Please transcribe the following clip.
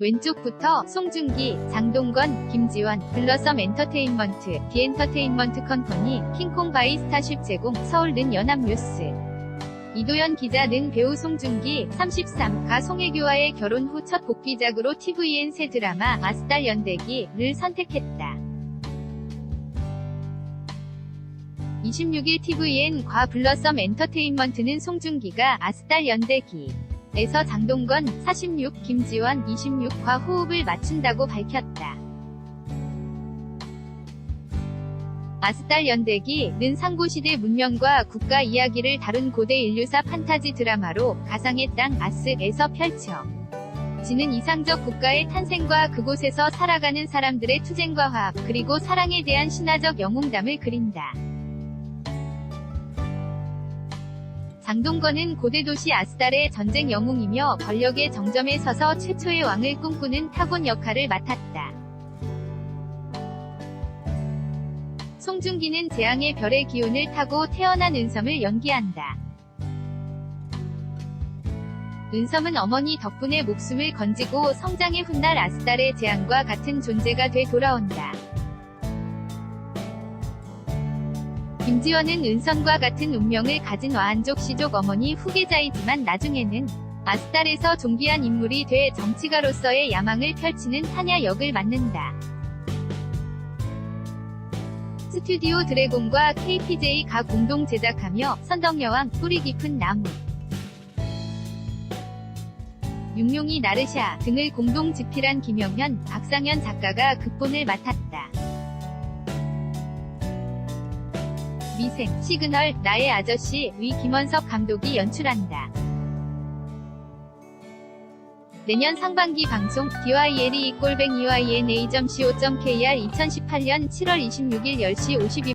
왼쪽부터 송중기, 장동건, 김지원, 블러썸 엔터테인먼트, 디엔터테인먼트 컴퍼니, 킹콩 바이 스타쉽 제공, 서울 는 연합뉴스. 이도현 기자 는 배우 송중기, 33가 송혜교와의 결혼 후 첫 복귀작으로 TVN 새 드라마 아스달 연대기를 선택했다. 26일 TVN 과 블러썸 엔터테인먼트는 송중기가 아스달 연대기 에서 장동건 46, 김지원 26과 호흡을 맞춘다고 밝혔다. 아스달 연대기는 상고시대 문명과 국가 이야기를 다룬 고대 인류사 판타지 드라마로 가상의 땅 아스에서 펼쳐 지는 이상적 국가의 탄생과 그곳에서 살아가는 사람들의 투쟁과 화합 그리고 사랑에 대한 신화적 영웅담을 그린다. 장동건은 고대 도시 아스달의 전쟁 영웅이며 권력의 정점에 서서 최초의 왕을 꿈꾸는 타곤 역할을 맡았다. 송중기는 재앙의 별의 기운을 타고 태어난 은섬을 연기한다. 은섬은 어머니 덕분에 목숨을 건지고 성장의 훗날 아스달의 재앙과 같은 존재가 돼 돌아온다. 김지원은 은선과 같은 운명을 가진 와한족 시족 어머니 후계자이지만 나중에는 아스달에서 존귀한 인물이 돼 정치가로서의 야망을 펼치는 타냐 역을 맡는다. 스튜디오 드래곤과 KPJ가 공동 제작하며 선덕여왕, 뿌리 깊은 나무, 육룡이 나르샤 등을 공동 집필한 김영현, 박상현 작가가 극본을 맡았다. 미생, 시그널, 나의 아저씨, 위 김원석 감독이 연출한다. 내년 상반기 방송, DYLE 꼴뱅 EYNA.co.kr 2018년 7월 26일 10시 52분